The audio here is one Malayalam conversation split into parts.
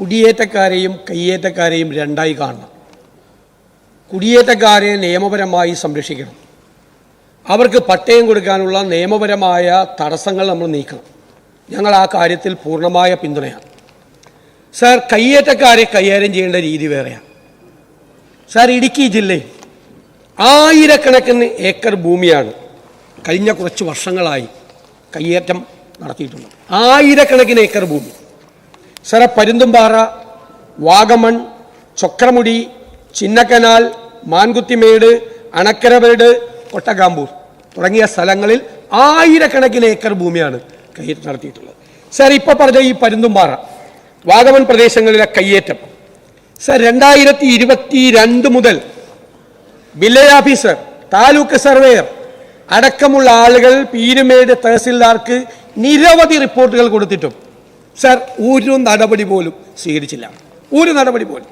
കുടിയേറ്റക്കാരെയും കയ്യേറ്റക്കാരെയും രണ്ടായി കാണണം. കുടിയേറ്റക്കാരെ നിയമപരമായി സംരക്ഷിക്കണം. അവർക്ക് പട്ടയം കൊടുക്കാനുള്ള നിയമപരമായ തടസ്സങ്ങൾ നമ്മൾ നീക്കണം. ഞങ്ങൾ ആ കാര്യത്തിൽ പൂർണമായ പിന്തുണയാണ്. സാർ കയ്യേറ്റക്കാരെ കൈകാര്യം ചെയ്യേണ്ട രീതി വേറെയാണ്. സാർ ഇടുക്കി ജില്ലയിൽ ആയിരക്കണക്കിന് ഏക്കർ ഭൂമിയാണ് കഴിഞ്ഞ കുറച്ച് വർഷങ്ങളായി കയ്യേറ്റം നടത്തിയിട്ടുള്ളത്. ആയിരക്കണക്കിന് ഏക്കർ ഭൂമി. സാറെ പരുന്തുംപാറ വാഗമൺ ചൊക്രമുടി ചിന്നക്കനാൽ മാൻകുത്തിമേട് അണക്കരവേട് കൊട്ടകാമ്പൂർ തുടങ്ങിയ സ്ഥലങ്ങളിൽ ആയിരക്കണക്കിന് ഏക്കർ ഭൂമിയാണ് കയ്യേറ്റം നടത്തിയിട്ടുള്ളത്. സാർ ഇപ്പോൾ പറഞ്ഞ ഈ പരുന്തുംപാറ വാഗമൺ പ്രദേശങ്ങളിലെ കയ്യേറ്റം. സാർ രണ്ടായിരത്തി ഇരുപത്തി രണ്ട് മുതൽ വില്ലേജ് ഓഫീസർ താലൂക്ക് സർവേയർ അടക്കമുള്ള ആളുകൾ പീരുമേട് തഹസിൽദാർക്ക് നിരവധി റിപ്പോർട്ടുകൾ കൊടുത്തിട്ടും സാർ ഒരു നടപടി പോലും സ്വീകരിച്ചില്ല. ഒരു നടപടി പോലും.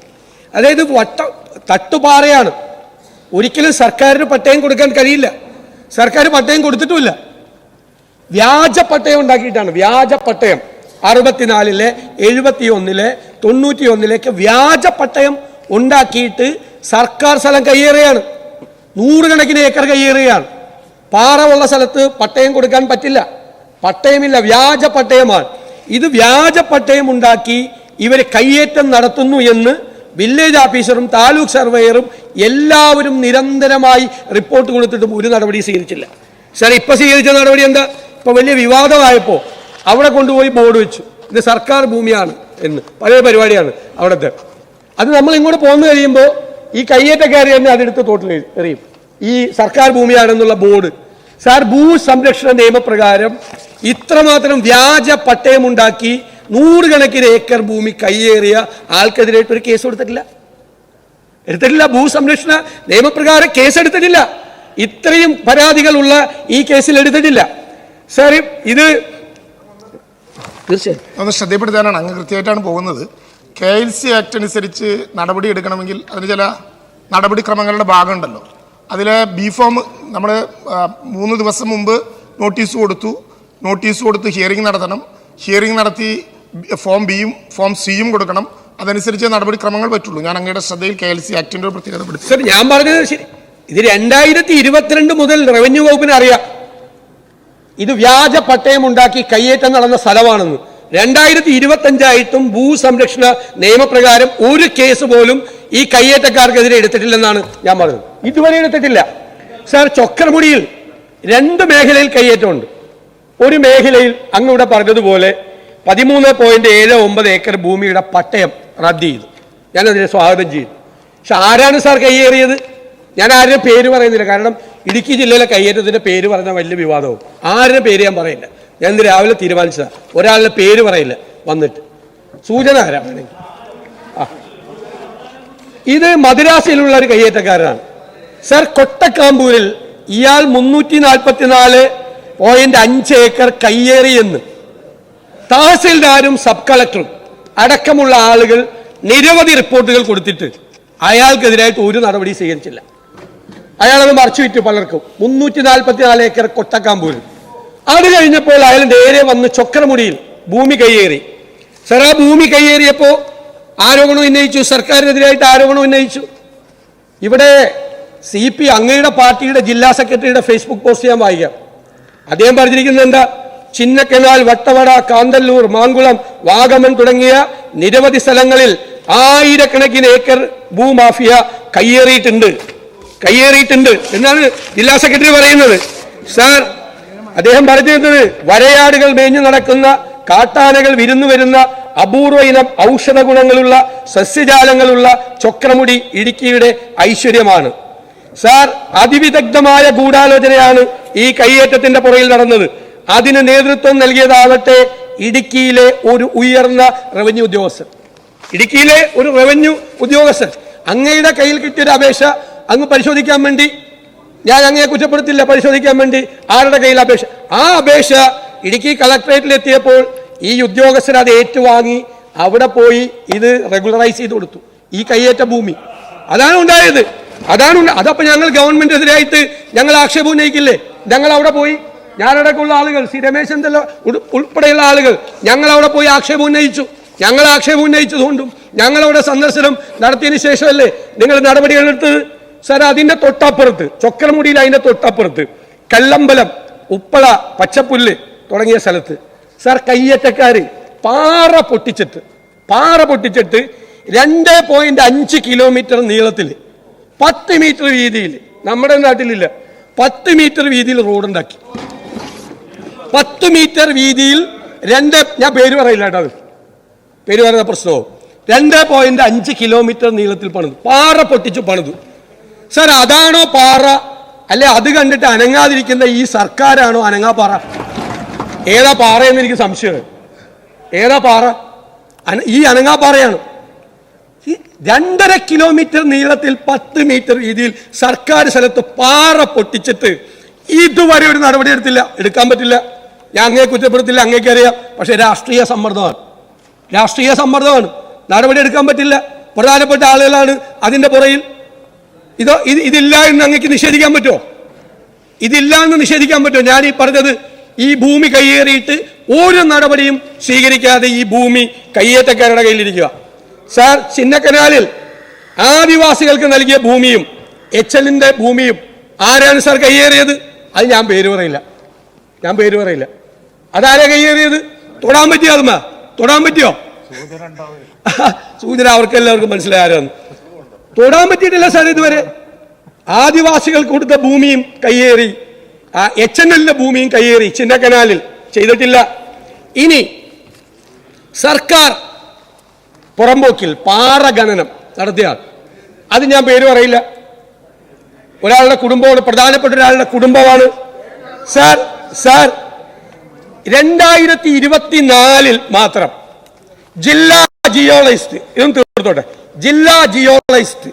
അതായത് വട്ട തട്ടുപാറയാണ്. ഒരിക്കലും സർക്കാരിന് പട്ടയം കൊടുക്കാൻ കഴിയില്ല. സർക്കാർ പട്ടയം കൊടുത്തിട്ടുമില്ല. വ്യാജ പട്ടയം ഉണ്ടാക്കിയിട്ടാണ്. വ്യാജ പട്ടയം. അറുപത്തിനാലിലെ എഴുപത്തി ഒന്നിലെ തൊണ്ണൂറ്റി ഒന്നിലേക്ക് വ്യാജ പട്ടയം ഉണ്ടാക്കിയിട്ട് സർക്കാർ സ്ഥലം കയ്യേറുകയാണ്. നൂറുകണക്കിന് ഏക്കർ കയ്യേറുകയാണ്. പാറ ഉള്ള സ്ഥലത്ത് പട്ടയം കൊടുക്കാൻ പറ്റില്ല. പട്ടയമില്ല. വ്യാജ പട്ടയമാണ്. ഇത് വ്യാജ പട്ടയം ഉണ്ടാക്കി ഇവർ കയ്യേറ്റം നടത്തുന്നു എന്ന് വില്ലേജ് ഓഫീസറും താലൂക്ക് സർവേയറും എല്ലാവരും നിരന്തരമായി റിപ്പോർട്ട് കൊടുത്തിട്ടും ഒരു നടപടി സ്വീകരിച്ചില്ല. സാർ ഇപ്പൊ സ്വീകരിച്ച നടപടി എന്താ? ഇപ്പൊ വലിയ വിവാദമായപ്പോൾ അവിടെ കൊണ്ടുപോയി ബോർഡ് വെച്ചു. ഇത് സർക്കാർ ഭൂമിയാണ് എന്ന്. പഴയ പരിപാടിയാണ് അവിടുത്തെ. അത് നമ്മൾ ഇങ്ങോട്ട് പോന്നു കഴിയുമ്പോൾ ഈ കയ്യേറ്റക്കാർ തന്നെ അതെടുത്ത് തോട്ടിൽ എറിയും. ഈ സർക്കാർ ഭൂമിയാണെന്നുള്ള ബോർഡ് സാർ ഭൂസംരക്ഷണ നിയമപ്രകാരം ഇത്രമാത്രം വ്യാജ പട്ടയമുണ്ടാക്കി നൂറുകണക്കിന് ഏക്കർ ഭൂമി കൈയേറിയ ആൾക്കെതിരായിട്ട് ഒരു കേസ് കൊടുത്തിട്ടില്ല. എടുത്തിട്ടില്ല. ഭൂസംരക്ഷണ നിയമപ്രകാരം കേസ് എടുത്തിട്ടില്ല. ഇത്രയും പരാതികളുള്ള ഈ കേസിൽ എടുത്തിട്ടില്ല. സാർ ഇത് തീർച്ചയായും. ഒന്ന് ശ്രദ്ധപ്പെടുത്താനാണ് അങ്ങ് കൃത്യമായിട്ടാണ് പോകുന്നത്. കെ എൽ സി ആക്ട് അനുസരിച്ച് നടപടി എടുക്കണമെങ്കിൽ അതിന് ചില നടപടിക്രമങ്ങളുടെ ഭാഗമുണ്ടല്ലോ. അതിലെ ബി ഫോം നമ്മൾ മൂന്ന് ദിവസം മുമ്പ് നോട്ടീസ് കൊടുത്തു. നോട്ടീസ് കൊടുത്ത് ഹിയറിംഗ് നടത്തണം. ഹിയറിംഗ് നടത്തി ഫോം ബിയും ഫോം സിയും കൊടുക്കണം. അതനുസരിച്ച് നടപടിക്രമങ്ങൾ പറ്റുള്ളൂ. ഞാൻ അങ്ങയുടെ ശ്രദ്ധയിൽ കെ എൽ സി ആക്ടിന്റെ ഒരു പ്രത്യേകത സർ ഞാൻ പറഞ്ഞത് ശരി. ഇത് രണ്ടായിരത്തി ഇരുപത്തിരണ്ട് മുതൽ റവന്യൂ വകുപ്പിന് അറിയാം. ഇത് വ്യാജ പട്ടയം ഉണ്ടാക്കി കയ്യേറ്റം നടന്ന സ്ഥലമാണെന്ന്. രണ്ടായിരത്തി ഇരുപത്തഞ്ചായിട്ടും ഭൂസംരക്ഷണ നിയമപ്രകാരം ഒരു കേസ് പോലും ഈ കയ്യേറ്റക്കാർക്കെതിരെ എടുത്തിട്ടില്ലെന്നാണ് ഞാൻ പറഞ്ഞത്. ഇതുവരെ എടുത്തിട്ടില്ല. സാർ ചൊക്കർമുടിയിൽ രണ്ട് മേഖലയിൽ കയ്യേറ്റമുണ്ട്. ഒരു മേഖലയിൽ അങ്ങ് പറഞ്ഞതുപോലെ പതിമൂന്ന് പോയിന്റ് ഏഴ് ഒമ്പത് ഏക്കർ ഭൂമിയുടെ പട്ടയം റദ്ദ് ചെയ്തു. ഞാനതിനെ സ്വാഗതം ചെയ്തു പക്ഷെ ആരാണ് സാർ കയ്യേറിയത്? ഞാൻ ആരുടെ പേര് പറയുന്നില്ല. കാരണം ഇടുക്കി ജില്ലയിലെ കയ്യേറ്റത്തിന്റെ പേര് പറഞ്ഞാൽ വലിയ വിവാദവും. ആരുടെ പേര് ഞാൻ പറയില്ല. ഞാൻ ഇന്ന് രാവിലെ തീരുമാനിച്ചതാണ് ഒരാളുടെ പേര് പറയില്ല. വന്നിട്ട്. സൂചന ആരാണ് ഇത് മദ്രാസിലുള്ള ഒരു കയ്യേറ്റക്കാരനാണ്. സർ കൊട്ടക്കാമ്പൂരിൽ ഇയാൾ മുന്നൂറ്റി നാൽപ്പത്തിനാല് പോയിന്റ് അഞ്ച് ഏക്കർ കയ്യേറിയെന്ന് തഹസിൽദാരും സബ് കളക്ടറും അടക്കമുള്ള ആളുകൾ നിരവധി റിപ്പോർട്ടുകൾ കൊടുത്തിട്ട് അയാൾക്കെതിരായിട്ട് ഒരു നടപടി സ്വീകരിച്ചില്ല. അയാളത് മറച്ചു വിറ്റു പലർക്കും. മുന്നൂറ്റി നാൽപ്പത്തി നാല് ഏക്കർ കൊട്ടക്കാമ്പൂരിൽ അത് കഴിഞ്ഞപ്പോൾ അയാൾ നേരെ വന്ന് ചൊക്രമുടിയിൽ ഭൂമി കയ്യേറി. സർ ആ ഭൂമി കയ്യേറിയപ്പോൾ ആരോപണം ഉന്നയിച്ചു സർക്കാരിനെതിരായിട്ട് ആരോപണം ഉന്നയിച്ചു. ഇവിടെ സി പി അങ്ങയുടെ പാർട്ടിയുടെ ജില്ലാ സെക്രട്ടറിയുടെ ഫേസ്ബുക്ക് പോസ്റ്റ് ചെയ്യാൻ വായിക്കാം. അദ്ദേഹം പറഞ്ഞിരിക്കുന്നത് എന്താ? ചിന്നക്കനാൽ വട്ടവട കാന്തല്ലൂർ മാങ്കുളം വാഗമൺ തുടങ്ങിയ നിരവധി സ്ഥലങ്ങളിൽ ആയിരക്കണക്കിന് ഏക്കർ ഭൂമാഫിയ കയ്യേറിയിട്ടുണ്ട്. കയ്യേറിയിട്ടുണ്ട് എന്നാണ് ജില്ലാ സെക്രട്ടറി പറയുന്നത്. സാർ അദ്ദേഹം പറഞ്ഞിരുന്നത് വരയാടുകൾ മേഞ്ഞു നടക്കുന്ന കാട്ടാനകൾ വിരുന്നു വരുന്ന അപൂർവ ഇനം ഔഷധ ഗുണങ്ങളുള്ള സസ്യജാലങ്ങളുള്ള ചൊക്രമുടി ഇടുക്കിയുടെ ഐശ്വര്യമാണ്. സാർ അതിവിദഗ്ധമായ ഗൂഢാലോചനയാണ് ഈ കയ്യേറ്റത്തിന്റെ പുറകിൽ നടന്നത്. അതിന് നേതൃത്വം നൽകിയതാവട്ടെ ഇടുക്കിയിലെ ഒരു ഉയർന്ന റവന്യൂ ഉദ്യോഗസ്ഥൻ. ഇടുക്കിയിലെ ഒരു റവന്യൂ ഉദ്യോഗസ്ഥൻ. അങ്ങയുടെ കയ്യിൽ കിട്ടിയൊരു അപേക്ഷ അങ്ങ് പരിശോധിക്കാൻ വേണ്ടി ഞാൻ അങ്ങയെ കുറ്റപ്പെടുത്തില്ല പരിശോധിക്കാൻ വേണ്ടി ആരുടെ കയ്യിൽ അപേക്ഷ? ആ അപേക്ഷ ഇടുക്കി കളക്ടറേറ്റിൽ എത്തിയപ്പോൾ ഈ ഉദ്യോഗസ്ഥർ അത് ഏറ്റുവാങ്ങി അവിടെ പോയി ഇത് റെഗുലറൈസ് ചെയ്ത് കൊടുത്തു. ഈ കയ്യേറ്റ ഭൂമി. അതാണ് ഉണ്ടായത്. അതാണ് അതപ്പോൾ അതപ്പോ ഞങ്ങൾ ഗവൺമെന്റിനെതിരായിട്ട് ഞങ്ങൾ ആക്ഷേപം ഉന്നയിക്കില്ലേ? ഞങ്ങൾ അവിടെ പോയി. ഞാനടക്കമുള്ള ആളുകൾ സി രമേശൻ ഉൾപ്പെടെയുള്ള ആളുകൾ ഞങ്ങൾ അവിടെ പോയി ആക്ഷേപം ഉന്നയിച്ചു. ഞങ്ങൾ ആക്ഷേപം ഉന്നയിച്ചതുകൊണ്ടും ഞങ്ങളവിടെ സന്ദർശനം നടത്തിയതിന് ശേഷമല്ലേ നിങ്ങൾ നടപടികൾ എടുത്തത്? സാർ അതിന്റെ തൊട്ടപ്പുറത്ത് ചൊക്കരമുടിയിൽ അതിന്റെ തൊട്ടപ്പുറത്ത് കല്ലമ്പലം ഉപ്പള പച്ചപ്പുല്ല് തുടങ്ങിയ സ്ഥലത്ത്. സാർ കയ്യേറ്റക്കാർ പാറ പൊട്ടിച്ചിട്ട് പാറ പൊട്ടിച്ചിട്ട് രണ്ട് പോയിന്റ് അഞ്ച് കിലോമീറ്റർ നീളത്തിൽ പത്ത് മീറ്റർ വീതിയിൽ നമ്മുടെ നാട്ടിലില്ല പത്ത് മീറ്റർ വീതിയിൽ റോഡുണ്ടാക്കി. പത്ത് മീറ്റർ വീതിയിൽ രണ്ട് ഞാൻ പേര് പറയില്ല കേട്ടോ അത്. പേര് പറയുന്ന പ്രശ്നവും രണ്ട് പോയിന്റ് അഞ്ച് കിലോമീറ്റർ നീളത്തിൽ പണിതു. പാറ പൊട്ടിച്ചു പണിതു. സാർ അതാണോ പാറ? അല്ലെ അത് കണ്ടിട്ട് അനങ്ങാതിരിക്കുന്ന ഈ സർക്കാരാണോ അനങ്ങാ പാറ? ഏതാ പാറയെന്ന് എനിക്ക് സംശയമാണ്. ഏതാ പാറ? ഈ അനങ്ങാ പാറയാണ്? ഈ രണ്ടര കിലോമീറ്റർ നീളത്തിൽ പത്ത് മീറ്റർ രീതിയിൽ സർക്കാർ സ്ഥലത്ത് പാറ പൊട്ടിച്ചിട്ട് ഇതുവരെ ഒരു നടപടി എടുത്തില്ല. എടുക്കാൻ പറ്റില്ല. ഞാൻ അങ്ങേ കുറ്റപ്പെടുത്തില്ല അങ്ങേക്ക് അറിയാം. പക്ഷെ രാഷ്ട്രീയ സമ്മർദ്ദമാണ്. രാഷ്ട്രീയ സമ്മർദ്ദമാണ്. നടപടി എടുക്കാൻ പറ്റില്ല. പ്രധാനപ്പെട്ട ആളുകളാണ് അതിന്റെ പുറയിൽ. ഇതോ ഇത് ഇതില്ല എന്ന് അങ്ങേക്ക് നിഷേധിക്കാൻ പറ്റുമോ? ഇതില്ല എന്ന് നിഷേധിക്കാൻ പറ്റുമോ? ഞാൻ ഈ പറഞ്ഞത് ഈ ഭൂമി കയ്യേറിയിട്ട് ഒരു നടപടിയും സ്വീകരിക്കാതെ ഈ ഭൂമി കയ്യേറ്റക്കാരുടെ കയ്യിലിരിക്കുക. സാർ ചിന്നക്കനാലിൽ ആദിവാസികൾക്ക് നൽകിയ ഭൂമിയും എച്ച് എല്ലിന്റെ ഭൂമിയും ആരാണ് സാർ കയ്യേറിയത്? അത് ഞാൻ പേര് പറയില്ല. ഞാൻ പേര് പറയില്ല. അതാരാ കയ്യേറിയത്? തൊടാൻ പറ്റിയോ അതുമ്മ തൊടാൻ പറ്റിയോ? സൂചന അവർക്ക് എല്ലാവർക്കും മനസ്സിലായി ആരാന്ന്. തൊടാൻ പറ്റിയിട്ടില്ല സാർ ഇതുവരെ. ആദിവാസികൾ കൊടുത്ത ഭൂമിയും കയ്യേറി ആ എച്ച് എൻ എല്ലിന്റെ ഭൂമിയും കയ്യേറി ചിന്നക്കനാലിൽ ചെയ്തിട്ടില്ല. ഇനി സർക്കാർ പുറമ്പോക്കിൽ പാറ ഖനനം നടത്തിയ അത് ഞാൻ പേര് പറയില്ല. ഒരാളുടെ കുടുംബമാണ് പ്രധാനപ്പെട്ട ഒരാളുടെ കുടുംബമാണ്. സാർ സാർ രണ്ടായിരത്തി ഇരുപത്തിനാലിൽ മാത്രം ജില്ലാ ജിയോളജിസ്റ്റ് ഇതും തീർത്തോട്ടെ. ജില്ലാ ജിയോളജിസ്റ്റ്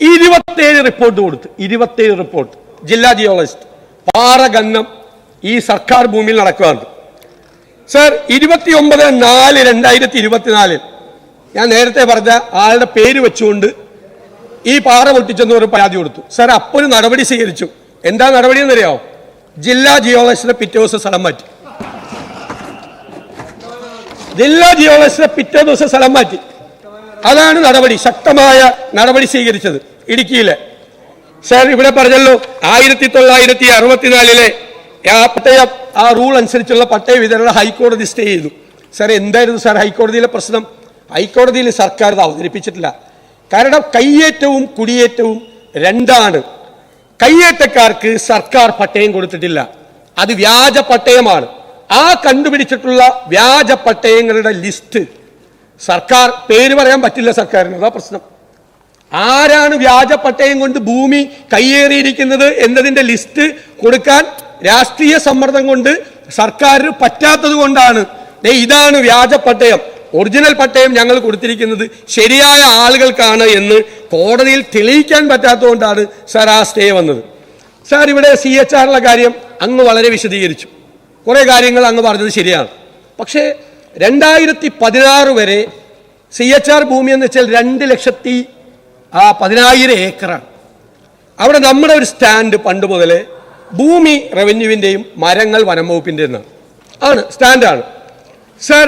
ഇരുപത്തേഴ് റിപ്പോർട്ട് കൊടുത്തു ഇരുപത്തേഴ് റിപ്പോർട്ട് ജില്ലാ ജിയോളജിസ്റ്റ്. പാറ ഖനനം ഈ സർക്കാർ ഭൂമിയിൽ നടക്കുകയാണ് സർ ഇരുപത്തി ഒമ്പത് നാല് രണ്ടായിരത്തി ഇരുപത്തിനാലിൽ ഞാൻ നേരത്തെ പറഞ്ഞ ആളുടെ പേര് വെച്ചുകൊണ്ട് ഈ പാറ പൊട്ടിച്ചെന്ന് ഒരു പരാതി കൊടുത്തു. സർ അപ്പോൾ ഒരു നടപടി സ്വീകരിച്ചു. എന്താ നടപടി എന്നറിയാമോ ജില്ലാ ജിയോളജിസ്റ്റിന്റെ പിറ്റേ ദിവസം സ്ഥലം മാറ്റി. ജില്ലാ ജിയോളജിസ്റ്റിന്റെ പിറ്റേ ദിവസം സ്ഥലം മാറ്റി. അതാണ് നടപടി ശക്തമായ നടപടി സ്വീകരിച്ചത്. ഇടുക്കിയിലെ. സർ ഇവിടെ പറഞ്ഞല്ലോ ആയിരത്തി തൊള്ളായിരത്തി അറുപത്തിനാലിലെ ആ പട്ടയ ആ റൂൾ അനുസരിച്ചുള്ള പട്ടയ വിതരണം ഹൈക്കോടതി സ്റ്റേ ചെയ്തു. സർ എന്തായിരുന്നു സർ ഹൈക്കോടതിയിലെ പ്രശ്നം? ഹൈക്കോടതിയിൽ സർക്കാർ ഇത് അവതരിപ്പിച്ചിട്ടില്ല. കാരണം കയ്യേറ്റവും കുടിയേറ്റവും രണ്ടാണ്. കയ്യേറ്റക്കാർക്ക് സർക്കാർ പട്ടയം കൊടുത്തിട്ടില്ല. അത് വ്യാജ പട്ടയമാണ്. ആ കണ്ടുപിടിച്ചിട്ടുള്ള വ്യാജ പട്ടയങ്ങളുടെ ലിസ്റ്റ് സർക്കാർ പേര് പറയാൻ പറ്റില്ല സർക്കാരിന്. അതാ പ്രശ്നം. ആരാണ് വ്യാജ പട്ടയം കൊണ്ട് ഭൂമി കയ്യേറിയിരിക്കുന്നത് എന്നതിന്റെ ലിസ്റ്റ് കൊടുക്കാൻ രാഷ്ട്രീയ സമ്മർദ്ദം കൊണ്ട് സർക്കാരിന് പറ്റാത്തത് കൊണ്ടാണ്. ഇതാണ് വ്യാജ പട്ടയം. ഒറിജിനൽ പട്ടയം ഞങ്ങൾ കൊടുത്തിരിക്കുന്നത് ശരിയായ ആളുകൾക്കാണ് എന്ന് കോടതിയിൽ തെളിയിക്കാൻ പറ്റാത്തതുകൊണ്ടാണ് സാർ ആ സ്റ്റേ വന്നത്. സാർ ഇവിടെ സി എച്ച് ആറിലെ കാര്യം അങ്ങ് വളരെ വിശദീകരിച്ചു. കുറേ കാര്യങ്ങൾ അങ്ങ് പറഞ്ഞത് ശരിയാണ്. പക്ഷേ രണ്ടായിരത്തി പതിനാറ് വരെ സി എച്ച് ആർ ഭൂമി എന്ന് വെച്ചാൽ രണ്ട് ലക്ഷത്തി ആ പതിനായിരം ഏക്കറാണ്. അവിടെ നമ്മുടെ ഒരു സ്റ്റാൻഡ് പണ്ട് മുതലേ ഭൂമി റവന്യൂവിന്റെയും മരങ്ങൾ വനം വകുപ്പിന്റെ ആണ് സ്റ്റാൻഡാണ്. സാർ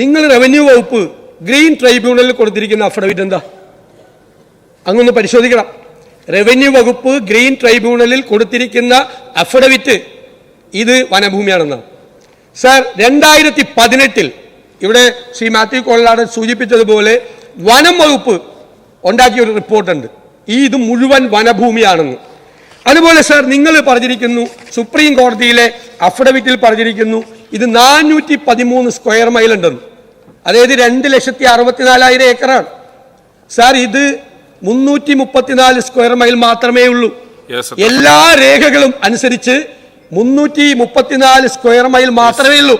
നിങ്ങൾ റവന്യൂ വകുപ്പ് ഗ്രീൻ ട്രൈബ്യൂണലിൽ കൊടുത്തിരിക്കുന്ന അഫിഡവിറ്റ് എന്താ? അങ്ങൊന്ന് പരിശോധിക്കണം. റവന്യൂ വകുപ്പ് ഗ്രീൻ ട്രൈബ്യൂണലിൽ കൊടുത്തിരിക്കുന്ന അഫിഡവിറ്റ് ഇത് വനഭൂമിയാണെന്നാണ്. സർ രണ്ടായിരത്തി പതിനെട്ടിൽ ഇവിടെ ശ്രീ മാത്യു കോളാട് സൂചിപ്പിച്ചതുപോലെ വനം വകുപ്പ് ഉണ്ടാക്കിയ ഒരു റിപ്പോർട്ടുണ്ട്. ഈ ഇത് മുഴുവൻ വനഭൂമിയാണെന്ന്. അതുപോലെ സർ നിങ്ങൾ പറഞ്ഞിരിക്കുന്നു സുപ്രീം കോടതിയിലെ അഫിഡവിറ്റിൽ പറഞ്ഞിരിക്കുന്നു ഇത് നാനൂറ്റി പതിമൂന്ന് സ്ക്വയർ മൈൽ ഉണ്ടെന്ന്. അതായത് രണ്ട് ലക്ഷത്തി അറുപത്തിനാലായിരം ഏക്കറാണ്. സാർ ഇത് മുന്നൂറ്റി മുപ്പത്തിനാല് സ്ക്വയർ മൈൽ മാത്രമേ ഉള്ളൂ. എല്ലാ രേഖകളും അനുസരിച്ച് മുന്നൂറ്റി മുപ്പത്തിനാല് സ്ക്വയർ മൈൽ മാത്രമേ ഉള്ളൂ.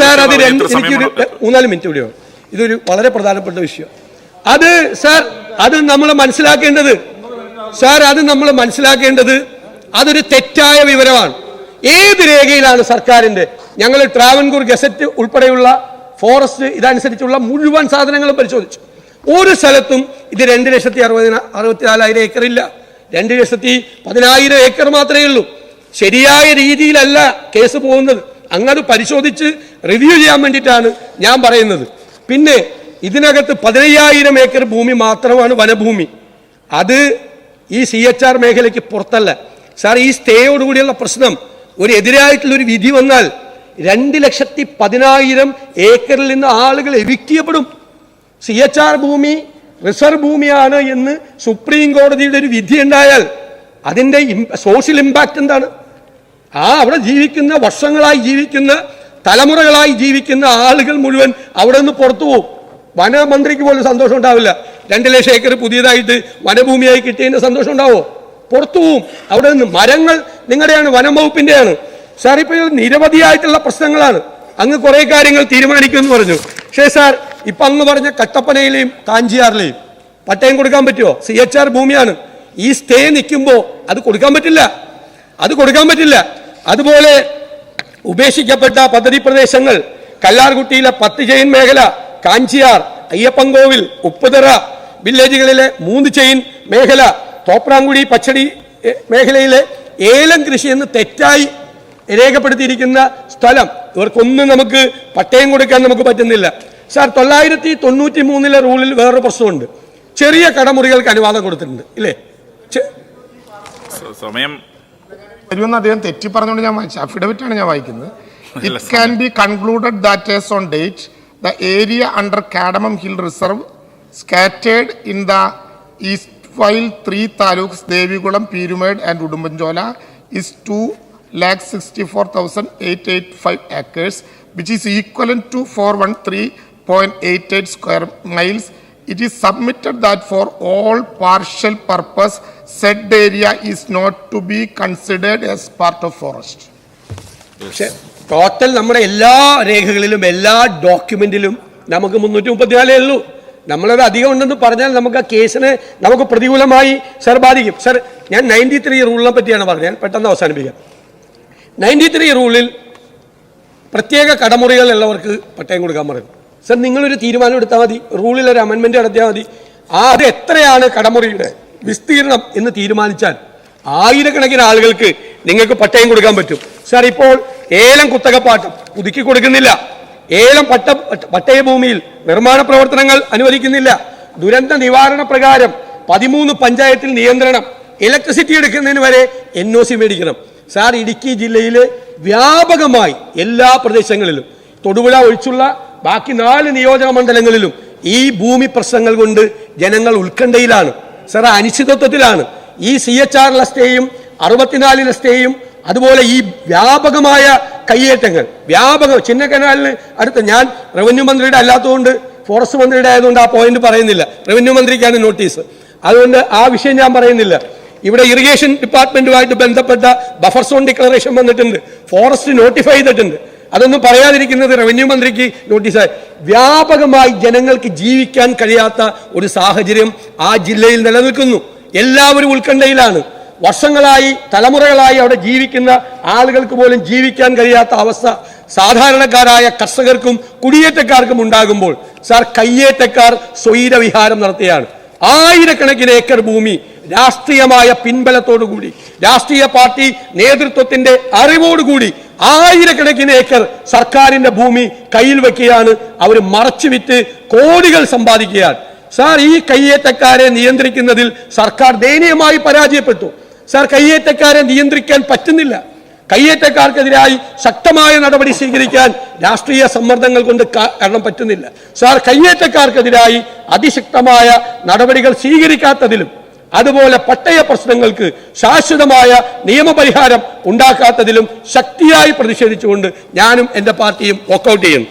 സാർ അത് എനിക്കൊരു മൂന്നാൽ മിനിറ്റ് കൂടിയോ ഇതൊരു വളരെ പ്രധാനപ്പെട്ട വിഷയം. അത് സാർ അത് നമ്മൾ മനസ്സിലാക്കേണ്ടത് സാർ അത് നമ്മൾ മനസ്സിലാക്കേണ്ടത് അതൊരു തെറ്റായ വിവരമാണ്. ഏത് രേഖയിലാണ് സർക്കാരിന്റെ ഞങ്ങൾ ട്രാവൻകൂർ ഗസറ്റ് ഉൾപ്പെടെയുള്ള ഫോറസ്റ്റ് ഇതനുസരിച്ചുള്ള മുഴുവൻ സാധനങ്ങളും പരിശോധിച്ചു. ഒരു സ്ഥലത്തും ഇത് രണ്ട് ലക്ഷത്തി അറുപതിന അറുപത്തിനാലായിരം ഇല്ല. രണ്ട് ലക്ഷത്തി പതിനായിരം ഏക്കർ മാത്രമേ ഉള്ളൂ. ശരിയായ രീതിയിലല്ല കേസ് പോകുന്നത്. അങ്ങനെ പരിശോധിച്ച് റിവ്യൂ ചെയ്യാൻ വേണ്ടിയിട്ടാണ് ഞാൻ പറയുന്നത്. പിന്നെ ഇതിനകത്ത് പതിനയ്യായിരം ഏക്കർ ഭൂമി മാത്രമാണ് വനഭൂമി. അത് ഈ സി എച്ച് ആർ മേഖലയ്ക്ക് പുറത്തല്ല. സാർ ഈ സ്റ്റേയോടുകൂടിയുള്ള പ്രശ്നം ഒരു എതിരായിട്ടുള്ള ഒരു വിധി വന്നാൽ രണ്ട് ലക്ഷത്തി പതിനായിരം ഏക്കറിൽ നിന്ന് ആളുകൾ എവിക്കപ്പെടും സി എച്ച് ആർ ഭൂമി റിസർവ് ഭൂമിയാണ് എന്ന് സുപ്രീം കോടതിയുടെ ഒരു വിധി ഉണ്ടായാൽ അതിന്റെ സോഷ്യൽ ഇമ്പാക്റ്റ് എന്താണ്? ആ അവിടെ ജീവിക്കുന്ന വർഷങ്ങളായി ജീവിക്കുന്ന തലമുറകളായി ജീവിക്കുന്ന ആളുകൾ മുഴുവൻ അവിടെ നിന്ന് പുറത്തു പോകും വനമന്ത്രിക്ക് പോലും സന്തോഷം ഉണ്ടാവില്ല. രണ്ട് ലക്ഷം ഏക്കർ പുതിയതായിട്ട് വനഭൂമിയായി കിട്ടിയതിന്റെ സന്തോഷം ഉണ്ടാവോ? പുറത്തു പോവും. അവിടെ നിന്ന് മരങ്ങൾ നിങ്ങളുടെയാണ് വനം വകുപ്പിന്റെയാണ് സാർ ഇപ്പോൾ നിരവധിയായിട്ടുള്ള പ്രശ്നങ്ങളാണ്. അങ്ങ് കുറെ കാര്യങ്ങൾ തീരുമാനിക്കുമെന്ന് പറഞ്ഞു. പക്ഷേ സാർ ഇപ്പൊ അങ്ങ് പറഞ്ഞ കട്ടപ്പനയിലെയും കാഞ്ചിയാറിലെയും പട്ടയം കൊടുക്കാൻ പറ്റുമോ സി എച്ച് ആർ ഭൂമിയാണ്. ഈ സ്റ്റേ നിൽക്കുമ്പോൾ അത് കൊടുക്കാൻ പറ്റില്ല. അത് കൊടുക്കാൻ പറ്റില്ല. അതുപോലെ ഉപേക്ഷിക്കപ്പെട്ട പദ്ധതി പ്രദേശങ്ങൾ കല്ലാർകുട്ടിയിലെ പത്ത് ചെയിൻ മേഖല കാഞ്ചിയാർ അയ്യപ്പൻകോവിൽ ഉപ്പുതറ വില്ലേജുകളിലെ മൂന്ന് ചെയിൻ മേഖല തോപ്രാങ്കുടി പച്ചടി മേഖലയിലെ ഏലം കൃഷി എന്ന് തെറ്റായി രേഖപ്പെടുത്തിയിരിക്കുന്ന സ്ഥലം. ഇവർക്കൊന്നും നമുക്ക് പട്ടയം കൊടുക്കാൻ നമുക്ക് പറ്റുന്നില്ല. സാർ തൊള്ളായിരത്തി തൊണ്ണൂറ്റി മൂന്നിലെ റൂളിൽ വേറൊരു പ്രശ്നമുണ്ട്. ചെറിയ കടമുറികൾക്ക് അനുവാദം കൊടുത്തിട്ടുണ്ട്. ഇല്ലേ? സമയം. വരുമെന്ന് അദ്ദേഹം തെറ്റി പറഞ്ഞുകൊണ്ട് ഞാൻ വായിച്ചു. അഫിഡവിറ്റ് ആണ് ഞാൻ വായിക്കുന്നത്. It can be concluded that as on date the area under cardamom hill reserve scattered in the east file three taluks Devikulam Peermade and Udumbanchola is to equivalent to four one three point eight eight square miles it is submitted that for all partial purpose said area is not to be considered as part of forest. പക്ഷെ ടോട്ടൽ നമ്മുടെ എല്ലാ രേഖകളിലും എല്ലാ ഡോക്യുമെന്റിലും നമുക്ക് മുന്നൂറ്റി മുപ്പത്തിനാലേ ഉള്ളൂ. നമ്മളത് അധികം ഉണ്ടെന്ന് പറഞ്ഞാൽ നമുക്ക് ആ കേസിനെ നമുക്ക് പ്രതികൂലമായി സർ ബാധിക്കും. സർ ഞാൻ നയന്റി ത്രീ റൂളിനെ പറ്റിയാണ് പറഞ്ഞത്. പെട്ടെന്ന് അവസാനിപ്പിക്കാം. നയന്റി ത്രീ റൂളിൽ പ്രത്യേക കടമുറികൾ ഉള്ളവർക്ക് പട്ടയം കൊടുക്കാൻ പറയും. സർ നിങ്ങളൊരു തീരുമാനം എടുത്താൽ മതി. റൂളിൽ ഒരു അമെൻമെന്റ് നടത്തിയാൽ മതി. ആ അത് എത്രയാണ് കടമുറിയുടെ വിസ്തീർണം എന്ന് തീരുമാനിച്ചാൽ ആയിരക്കണക്കിന് ആളുകൾക്ക് നിങ്ങൾക്ക് പട്ടയം കൊടുക്കാൻ പറ്റും. സർ ഇപ്പോൾ ഏലം കുത്തകപ്പാട്ടം പുതുക്കി കൊടുക്കുന്നില്ല. ഏലം പട്ട പട്ടയഭൂമിയിൽ നിർമ്മാണ പ്രവർത്തനങ്ങൾ അനുവദിക്കുന്നില്ല. ദുരന്ത നിവാരണ പ്രകാരം പതിമൂന്ന് പഞ്ചായത്തിൽ നിയന്ത്രണം ഇലക്ട്രിസിറ്റി എടുക്കുന്നതിന് വരെ എൻ ഒ സി മേടിക്കണം. സാർ ഇടുക്കി ജില്ലയിൽ വ്യാപകമായി എല്ലാ പ്രദേശങ്ങളിലും തൊടുപുഴ ഒഴിച്ചുള്ള ബാക്കി നാല് നിയോജക മണ്ഡലങ്ങളിലും ഈ ഭൂമി പ്രശ്നങ്ങൾ കൊണ്ട് ജനങ്ങൾ ഉത്കണ്ഠയിലാണ്. സാർ അനിശ്ചിതത്വത്തിലാണ്. ഈ സി എച്ച് ആറിലെ സ്റ്റേയും അറുപത്തിനാലിലെ സ്റ്റേയും അതുപോലെ ഈ വ്യാപകമായ കയ്യേറ്റങ്ങൾ വ്യാപകം ചിന്നക്കനാലിന് അടുത്ത് ഞാൻ റവന്യൂ മന്ത്രിയുടെ അല്ലാത്തതുകൊണ്ട് ഫോറസ്റ്റ് മന്ത്രിയുടെ ആയതുകൊണ്ട് ആ പോയിന്റ് പറയുന്നില്ല. റവന്യൂ മന്ത്രിക്കാണ് നോട്ടീസ്. അതുകൊണ്ട് ആ വിഷയം ഞാൻ പറയുന്നില്ല. ഇവിടെ ഇറിഗേഷൻ ഡിപ്പാർട്ട്മെന്റുമായിട്ട് ബന്ധപ്പെട്ട ബഫർ സോൺ ഡിക്ലറേഷൻ വന്നിട്ടുണ്ട്. ഫോറസ്റ്റ് നോട്ടിഫൈ ചെയ്തിട്ടുണ്ട്. അതൊന്നും പറയാതിരിക്കുന്നത് റവന്യൂ മന്ത്രിക്ക് നോട്ടീസായി വ്യാപകമായി ജനങ്ങൾക്ക് ജീവിക്കാൻ കഴിയാത്ത ഒരു സാഹചര്യം ആ ജില്ലയിൽ നിലനിൽക്കുന്നു. എല്ലാവരും ഉത്കണ്ഠയിലാണ്. വർഷങ്ങളായി തലമുറകളായി അവിടെ ജീവിക്കുന്ന ആളുകൾക്ക് പോലും ജീവിക്കാൻ കഴിയാത്ത അവസ്ഥ സാധാരണക്കാരായ കർഷകർക്കും കുടിയേറ്റക്കാർക്കും ഉണ്ടാകുമ്പോൾ സാർ കയ്യേറ്റക്കാർ സ്വൈരവിഹാരം നടത്തുകയാണ്. ആയിരക്കണക്കിന് ഏക്കർ ഭൂമി രാഷ്ട്രീയമായ പിൻബലത്തോടുകൂടി രാഷ്ട്രീയ പാർട്ടി നേതൃത്വത്തിന്റെ അറിവോടുകൂടി ആയിരക്കണക്കിന് ഏക്കർ സർക്കാരിന്റെ ഭൂമി കയ്യിൽ വെക്കുകയാണ് അവർ മറച്ചു വിറ്റ് കോടികൾ സമ്പാദിക്കുകയാണ്. സാർ ഈ കയ്യേറ്റക്കാരെ നിയന്ത്രിക്കുന്നതിൽ സർക്കാർ ദയനീയമായി പരാജയപ്പെട്ടു. സാർ കയ്യേറ്റക്കാരെ നിയന്ത്രിക്കാൻ പറ്റുന്നില്ല. കയ്യേറ്റക്കാർക്കെതിരായി ശക്തമായ നടപടി സ്വീകരിക്കാൻ രാഷ്ട്രീയ സമ്മർദ്ദങ്ങൾ കൊണ്ട് കാരണം പറ്റുന്നില്ല. സാർ കയ്യേറ്റക്കാർക്കെതിരായി അതിശക്തമായ നടപടികൾ സ്വീകരിക്കാത്തതിലും അതുപോലെ പട്ടയ പ്രശ്നങ്ങൾക്ക് ശാശ്വതമായ നിയമപരിഹാരം ഉണ്ടാക്കാത്തതിലും ശക്തിയായി പ്രതിഷേധിച്ചുകൊണ്ട് ഞാനും എന്റെ പാർട്ടിയും വോക്കൗട്ട് ചെയ്യുന്നു.